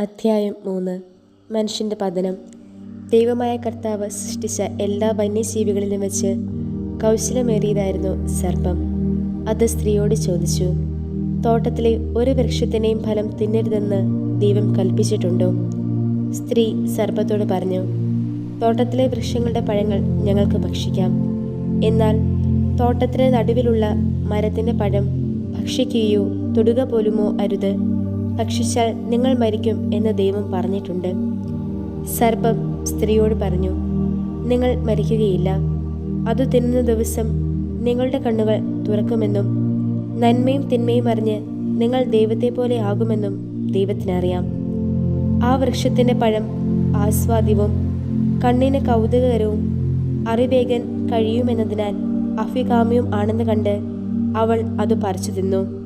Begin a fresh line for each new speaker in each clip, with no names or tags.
അധ്യായം മൂന്ന്. മനുഷ്യന്റെ പതനം. ദൈവമായ കർത്താവ് സൃഷ്ടിച്ച എല്ലാ വന്യജീവികളിലും വെച്ച് കൗശലമേറിയതായിരുന്നു സർപ്പം. അത് സ്ത്രീയോട് ചോദിച്ചു തോട്ടത്തിലെ ഒരു വൃക്ഷത്തിനെയും ഫലം തിന്നരുതെന്ന് ദൈവം കൽപ്പിച്ചിട്ടുണ്ടോ? സ്ത്രീ സർപ്പത്തോട് പറഞ്ഞു തോട്ടത്തിലെ വൃക്ഷങ്ങളുടെ പഴങ്ങൾ ഞങ്ങൾക്ക് ഭക്ഷിക്കാം. എന്നാൽ തോട്ടത്തിന് നടുവിലുള്ള മരത്തിന്റെ പഴം ഭക്ഷിക്കുകയോ തൊടുക പോലുമോ അരുത്. ഭക്ഷിച്ചാൽ നിങ്ങൾ മരിക്കും എന്ന് ദൈവം പറഞ്ഞിട്ടുണ്ട്. സർപ്പം സ്ത്രീയോട് പറഞ്ഞു നിങ്ങൾ മരിക്കുകയില്ല. അത് തിന്നുന്ന ദിവസം നിങ്ങളുടെ കണ്ണുകൾ തുറക്കുമെന്നും നന്മയും തിന്മയും അറിഞ്ഞ് നിങ്ങൾ ദൈവത്തെ പോലെ ആകുമെന്നും ദൈവത്തിനറിയാം. ആ വൃക്ഷത്തിന്റെ പഴം ആസ്വാദ്യവും കണ്ണിന് കൗതുകകരവും അറിവേഗൻ കഴിയുമെന്നതിനാൽ അഭികാമ്യവും ആണെന്ന് കണ്ട് അവൾ അത് പറിച്ചു തിന്നു.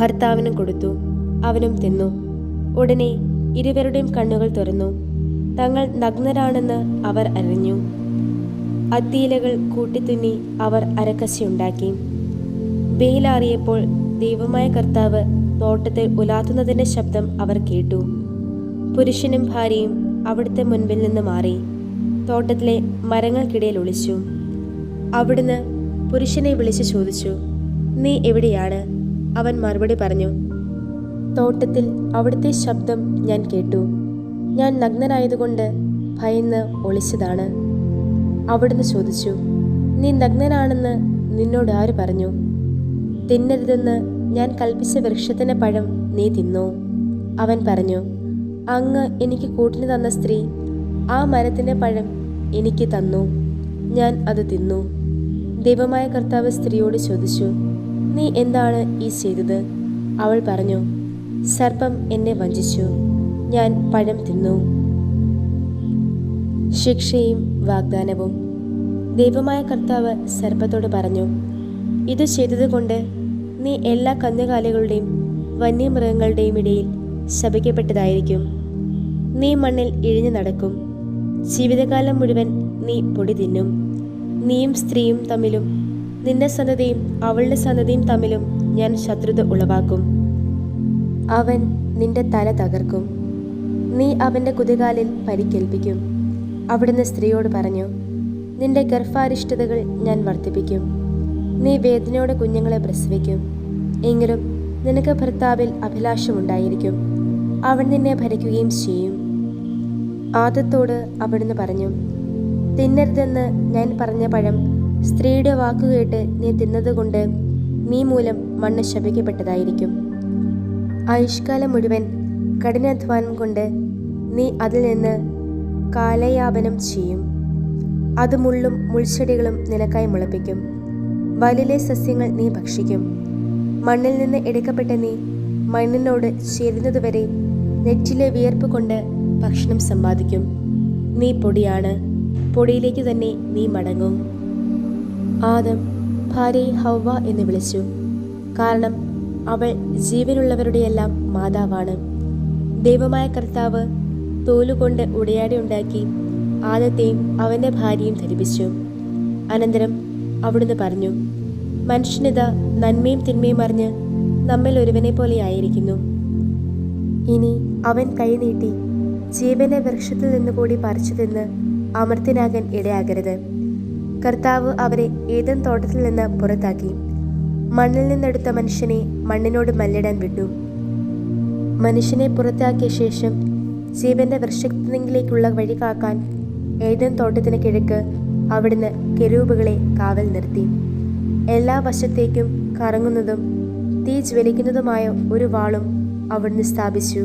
ഭർത്താവിനും കൊടുത്തു. അവനും തിന്നു. ഉടനെ ഇരുവരുടെയും കണ്ണുകൾ തുറന്നു. തങ്ങൾ നഗ്നരാണെന്ന് അവർ അറിഞ്ഞു. അത്തിയിലകൾ കൂട്ടിത്തുന്നി അവർ അരക്കശയുണ്ടാക്കി വെയിലാറിയപ്പോൾ ദൈവമായ കർത്താവ് തോട്ടത്തിൽ ഉലാത്തുന്നതിന്റെ ശബ്ദം അവർ കേട്ടു. പുരുഷനും ഭാര്യയും അവിടുത്തെ മുൻപിൽ നിന്ന് മാറി. തോട്ടത്തിലെ മരങ്ങൾക്കിടയിൽ ഒളിച്ചു. അവിടുന്ന് പുരുഷനെ വിളിച്ചു ചോദിച്ചു നീ എവിടെയാണ്? അവൻ മറുപടി പറഞ്ഞു തോട്ടത്തിൽ അവിടുത്തെ ശബ്ദം ഞാൻ കേട്ടു. ഞാൻ നഗ്നനായതുകൊണ്ട് ഭയന്ന് ഒളിച്ചതാണ്. അവിടുന്ന് ചോദിച്ചു നീ നഗ്നനാണെന്ന് നിന്നോട് ആര് പറഞ്ഞു? തിന്നരുതെന്ന് ഞാൻ കൽപ്പിച്ച വൃക്ഷത്തിന്റെ പഴം നീ തിന്നോ. അവൻ പറഞ്ഞു അങ്ങ് എനിക്ക് കൂട്ടിന് തന്ന സ്ത്രീ ആ മരത്തിന്റെ പഴം എനിക്ക് തന്നു. ഞാൻ അത് തിന്നു. ദൈവമായ കർത്താവ് സ്ത്രീയോട് ചോദിച്ചു നീ എന്താണ് ഈ ചെയ്തത്? അവൾ പറഞ്ഞു സർപ്പം എന്നെ വഞ്ചിച്ചു. ഞാൻ പഴം തിന്നു. ശിക്ഷയും വാഗ്ദാനവും. ദൈവമായ കർത്താവ് സർപ്പത്തോട് പറഞ്ഞു ഇത് ചെയ്തതുകൊണ്ട് നീ എല്ലാ കന്നുകാലികളുടെയും വന്യമൃഗങ്ങളുടെയും ഇടയിൽ ശപിക്കപ്പെട്ടതായിരിക്കും. നീ മണ്ണിൽ ഇഴിഞ്ഞു നടക്കും. ജീവിതകാലം മുഴുവൻ നീ പൊടി തിന്നും. നീയും സ്ത്രീയും തമ്മിലും നിന്റെ സന്തതിയും അവളുടെ സന്തതിയും തമ്മിലും ഞാൻ ശത്രുത ഉളവാക്കും. അവൻ നിന്റെ തല തകർക്കും. നീ അവന്റെ കുതികാലിൽ പരിക്കേൽപ്പിക്കും. അവിടുന്ന് സ്ത്രീയോട് പറഞ്ഞു നിന്റെ ഗർഭാരിഷ്ടതകൾ ഞാൻ വർദ്ധിപ്പിക്കും. നീ വേദനയോടെ കുഞ്ഞുങ്ങളെ പ്രസവിക്കും. എങ്കിലും നിനക്ക് ഭർത്താവിൽ അഭിലാഷമുണ്ടായിരിക്കും. അവൻ നിന്നെ ഭരിക്കുകയും ചെയ്യും. ആദത്തോട് അവിടുന്ന് പറഞ്ഞു തിന്നരുതെന്ന് ഞാൻ പറഞ്ഞ പഴം സ്ത്രീയുടെ വാക്കുകേട്ട് നീ തിന്നതുകൊണ്ട് നീ മൂലം മണ്ണ് ശപിക്കപ്പെട്ടതായിരിക്കും. ആയുഷ്കാലം മുഴുവൻ കഠിനാധ്വാനം കൊണ്ട് നീ അതിൽ നിന്ന് കാലയാപനം ചെയ്യും. അത് മുള്ളും മുൾച്ചെടികളും നിനക്കായി മുളപ്പിക്കും. വലിലെ സസ്യങ്ങൾ നീ ഭക്ഷിക്കും. മണ്ണിൽ നിന്ന് എടുക്കപ്പെട്ട നീ മണ്ണിനോട് ചേരുന്നതുവരെ നെറ്റിലെ വിയർപ്പ് കൊണ്ട് ഭക്ഷണം സമ്പാദിക്കും. നീ പൊടിയാണ്. പൊടിയിലേക്ക് തന്നെ നീ മടങ്ങും. ആദം ഭാര്യയെ ഹൗവ എന്ന് വിളിച്ചു. കാരണം അവൾ ജീവനുള്ളവരുടെയെല്ലാം മാതാവാണ്. ദൈവമായ കർത്താവ് തോലുകൊണ്ട് ഉടയാടി ഉണ്ടാക്കി ആദത്തെയും അവന്റെ ഭാര്യയും ധരിപ്പിച്ചു. അനന്തരം അവിടുന്ന് പറഞ്ഞു മനുഷ്യനിത നന്മയും തിന്മയും അറിഞ്ഞ് നമ്മിൽ ഒരുവനെ പോലെ ആയിരിക്കുന്നു. ഇനി അവൻ കൈനീട്ടി ജീവന്റെ വൃക്ഷത്തിൽ നിന്ന് കൂടി പറിച്ചു തിന്ന് അമർത്യനാകാൻ ഇടയാകരുത്. കർത്താവ് അവരെ ഏതൻ തോട്ടത്തിൽ നിന്ന് പുറത്താക്കി. മണ്ണിൽ നിന്നെടുത്ത മനുഷ്യനെ മണ്ണിനോട് മല്ലിടാൻ വിട്ടു. മനുഷ്യനെ പുറത്താക്കിയ ശേഷം ജീവന്റെ വൃക്ഷത്തിനെങ്കിലേക്കുള്ള വഴി കാക്കാൻ ഏതൻ തോട്ടത്തിന് കിഴക്ക് അവിടുന്ന് കെരൂപുകളെ കാവൽ നിർത്തി. എല്ലാ വശത്തേക്കും കറങ്ങുന്നതും തീ ജ്വലിക്കുന്നതുമായ ഒരു വാളും അവിടുന്ന് സ്ഥാപിച്ചു.